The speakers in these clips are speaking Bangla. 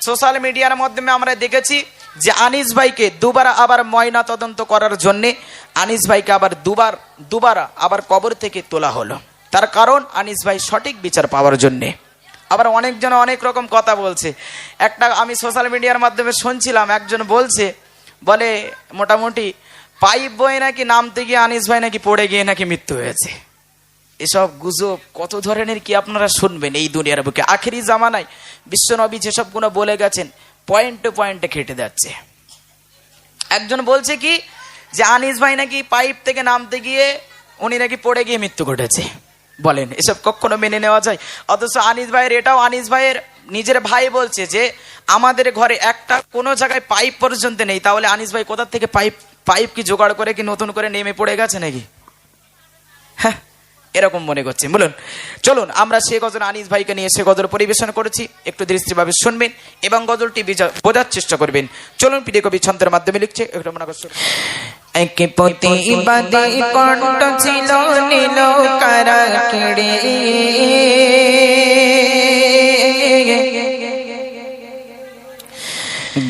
সোশ্যাল মিডিয়ার মাধ্যমে আমরা দেখেছি যে আনিস ভাইকে দুবার আবার ময়না তদন্ত করার জন্য আনিস ভাইকে আবার দুবার দুবার আবার কবর থেকে তোলা হলো। তার কারণ আনিস ভাই সঠিক বিচার পাওয়ার জন্যে। আবার অনেকজন অনেক রকম কথা বলছে। একটা আমি সোশ্যাল মিডিয়ার মাধ্যমে শুনছিলাম, একজন বলছে, বলে, মোটামুটি পাইপ বই নাকি নামতে গিয়ে আনিস ভাই নাকি পড়ে গিয়ে নাকি মৃত্যু হয়েছে। এসব গুজব কত ধরনের কি আপনারা শুনবেন এই দুনিয়ার বুকে? আখেরি জামানায় বিশ্বনবী যেসবগুলো বলে গেছেন পয়েন্ট টু পয়েন্টে খেটে যাচ্ছে। একজন বলছে কি যে আনিস ভাই নাকি পাইপ থেকে নামতে গিয়ে উনি নাকি পড়ে গিয়ে মৃত্যু ঘটেছে। বলেন, এসব কখনো মেনে নেওয়া যায়? অথচ আনিস ভাইয়ের, এটাও আনিস ভাইয়ের নিজের ভাই বলছে যে, আমাদের ঘরে একটা কোনো জায়গায় পাইপ পর্যন্ত নেই, তাহলে আনিস ভাই কোথা থেকে পাইপ পাইপ কি জোগাড় করে কি নতুন করে নেমে পড়ে গেছে নাকি? হ্যাঁ এরকম মনে করছে। বলুন, চলুন, আমরা সে গজল আনিস ভাইকে নিয়ে সে গজল পরিবেশন করেছি। একটু দৃষ্টিভাবে শুনবেন এবং গজলটি বোঝার চেষ্টা করবেন। চলুন প্রিয় কবি ছন্দের মাধ্যমে লিখছে, একটু মনে করছে। একে প্রতিবাদী কণ্ঠ ছিল, নীল কারা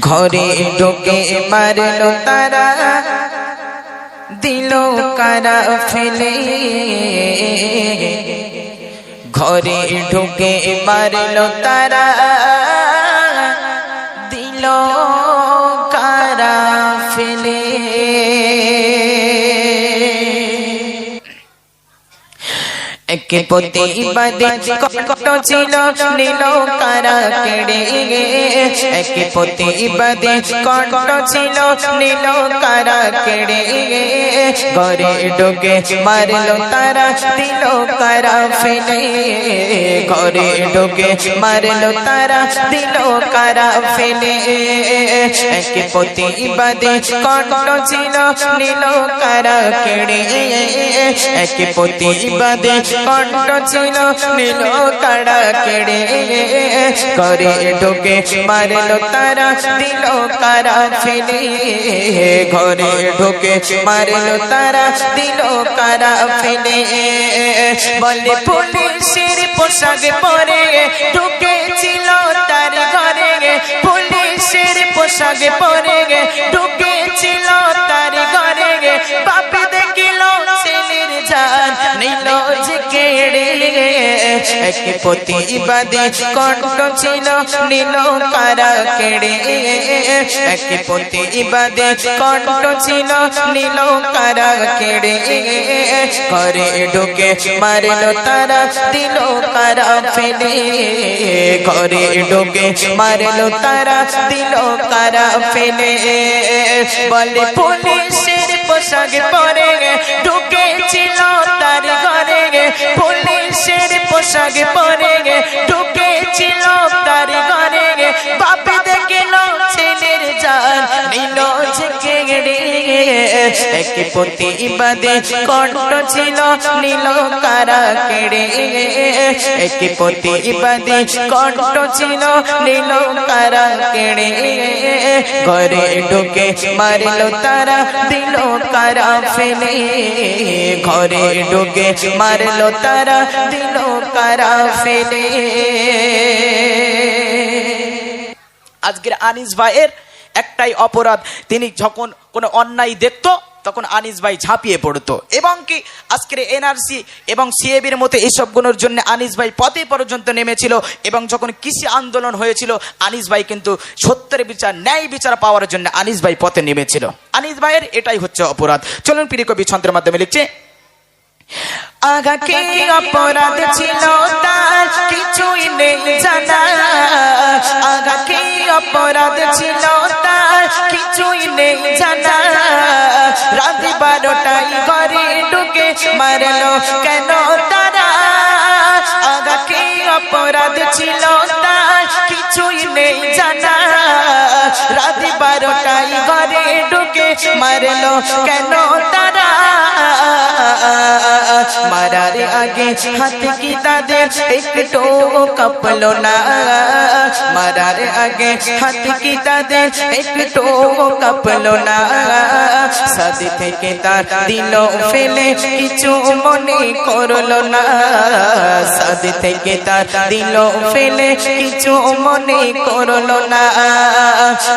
ঘরে ঢোকে মারল তারা। দিল কারা ফেলে? ঘরে ঢুকে মারল তারা। দিল একে প্রতিবাদী কষ্ট ছিল নীল কারা কেড়ে একে প্রতিবাদী কষ্ট ছিল নীল কারা কেড়ে ঘরে ঢোকে মারলো তারা, দিল কারা ফেলে? ঘরে ঢোকে মারলো তারা, দিল কারা ফেলে? একে প্রতিবাদী কষ্ট ছিল নীল কারা কেড়ে একে প্রতিবাদী কণ্ঠ ছিল, নীল কাড়া কেড়ে করে ঢোকে মারলো তারা দিল কারা ফেলে ঘরে ঢোকে মারলো তারা দিল কারা ফেলে বলে পুলিশের পোশাক পরে ঢুকেছিল তার ঘরে। পুলিশের পোশাক পরে এক প্রতিবাদী কণ্ঠ ছিল নীল কারা কেড়ে এক প্রতিবাদী কণ্ঠ ছিল নীল কারা কেড়ে ঘরে ঢুকে মারল তারা দিল কারা ফেলে। ঘরে ঢুকে মারল তারা দিল কারা ফেলে। বলে, পুলিশের পোশাক পরে পুলিশের পোশাক পরে এক প্রতিবাদী কণ্ঠ ছিল নীল কারা কেড়ে। এক প্রতিবাদী কণ্ঠ ছিল নীল কারা কেড়ে। ঘরে ঢুকে মারল তারা, দিল কারা ফেলে। ঘরে ঢুকে মারল তারা, দিল কারা ফেলে। আজকের আনিস ভাইয়ের একটাই অপরাধ তিনি যখন কোনো অন্যায় দেখত তখন আনিস ভাই ঝাঁপিয়ে পড়তো। এবং কি আজকের এনআরসি এবং সিএবির মতো এইসবগুলোর জন্য আনিস ভাই পথে পর্যন্ত নেমেছিল এবং যখন কৃষি আন্দোলন হয়েছিল আনিস ভাই কিন্তু সত্যের বিচার ন্যায় বিচার পাওয়ার জন্য আনিস ভাই পথে নেমেছিল। আনিস ভাইয়ের এটাই হচ্ছে অপরাধ। চলুন প্রিয় কবি ছন্দের মাধ্যমে লিখছে আগা কে অপরাধ ছিল তার কিছুই নেই জানা। আগা কে অপরাধ ছিল কিছুই নেই জানা। রাত বারোটাই ঘরে ঢুকে মারলো কেন তারা? আগা কি অপরাধ ছিল তার। মারলো। কেন তারা? মারার আগে হাত কি তাদের? একটু কাপলো না। মারার আগে হাত কি তাদের? একটু কাপলো না। সাদি থেকে তার দিল ফেলে, কিছু মনে করল না। সাদি থেকে তার দিল ফেলে, কিছু মনে করল না।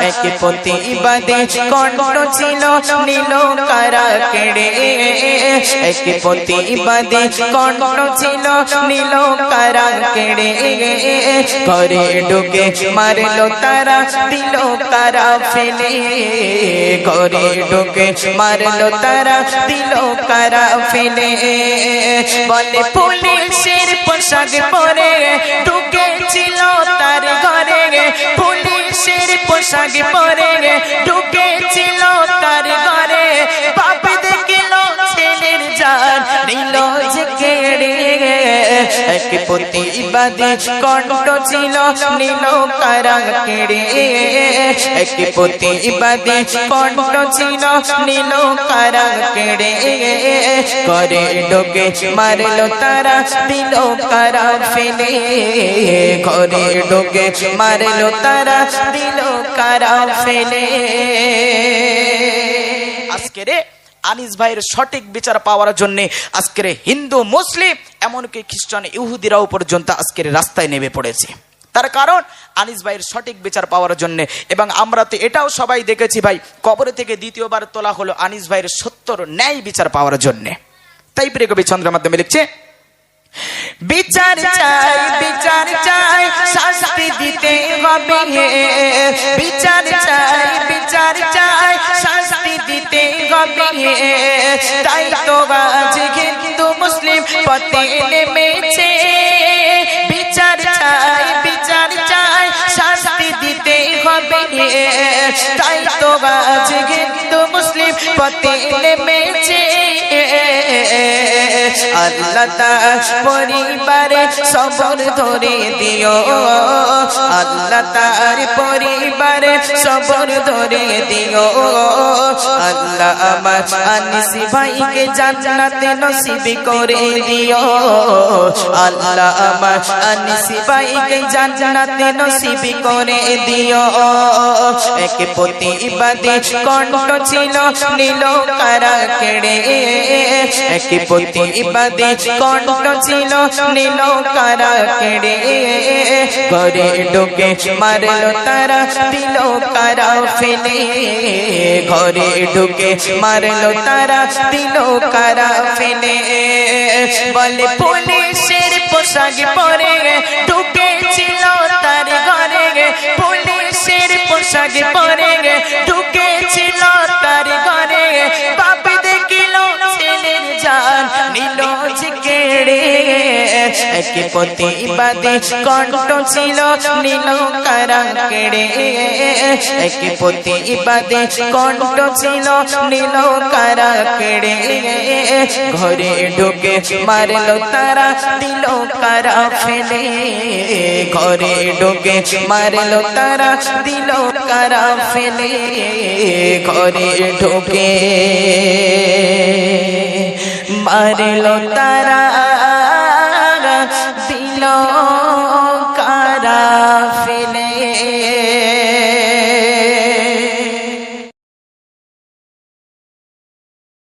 এক প্রতিবাদে কণ্ঠ ছিল, নীল কারা কেড়ে? এক প্রতিবাদে কণ্ঠ ছিল, নীল কারা কেড়ে? ঘরে ঢুকে মারলো তারা, দিল কারা ফেলে? ঘরে ঢুকে মারলো তারা, দিল কারা ফেলে? বলে পুলিশের পোশাক পরে ঢুকেছিল তার ঘরে। পুলিশের পোশাক পরে ঢুকেছিল প্রতিবাদী ছিল, নীল কারা কেড়ে এক ছিল, নীল কারা কেড়ে করে ডোকে মারলো তারা, দিল কারা ফেলে। ঘরে ডোকে মারলো তারা, দিল কারা ফেলে। আজকের আনিস ভাইয়ের সঠিক বিচার পাওয়ার জন্য আজকের হিন্দু, মুসলিম এমনকি খ্রিস্টান ইহুদিরাও পর্যন্ত আজকের রাস্তায় নেমে পড়েছে। তার কারণ আনিস ভাইয়ের সঠিক বিচার পাওয়ার জন্য। এবং আমরা তো এটাও সবাই দেখেছি ভাই কবরে থেকে দ্বিতীয়বার তোলা হলো আনিস ভাইয়ের সত্তর ন্যায় বিচার পাওয়ার জন্য। তাই প্রিয় কবি চন্দ্রের মাধ্যমে লিখছে বিচার চাই বিচার চাই শাস্তি দিতে হবে। বিচার চাই বিচার চাই শাস্তি দিতে হবে। তাই তো আজ কিন্তু মুসলিম পথে নেমেছে। হবে তাই তো আজ হিন্দু মুসলিম পথে নেমেছে আল্লাহ তার পরিবারে সবর ধরে দিও। আল্লাহ তার পরিবারে সবর ধরে দিও। আল্লাহ আমার আনিসি ভাইকে জান্নাতে নসিব করে দিও। আল্লাহ আমার আনিসি ভাইকে জান্নাতে নসিব করে দিও। এক প্রতিবাদী কণ্ঠ ছিল নীল কারা কেড়ে এক প্রতিবাদী কণ্ঠ ছিল নীল কারা কেড়ে ঘরে ঢুকে মারলো তারা দিল কারা ফেলে ঘরে ঢুকে মারলো তারা দিল কারা ফেলে বলে পুলিশের পোশাক পরে পুলিশের এক প্রতিবাদী কণ্ঠ ছিল, নীল কারা কেড়ে এক প্রতিবাদী কণ্ঠ ছিল, নীল কারা কেড়ে ঘরে ঢুকে মারলো তারা, দিল কারা ফেলে। ঘরে ঢুকে মারলো তারা, দিল কারা ফেলে। ঘরে ঢুকে মারলো তারা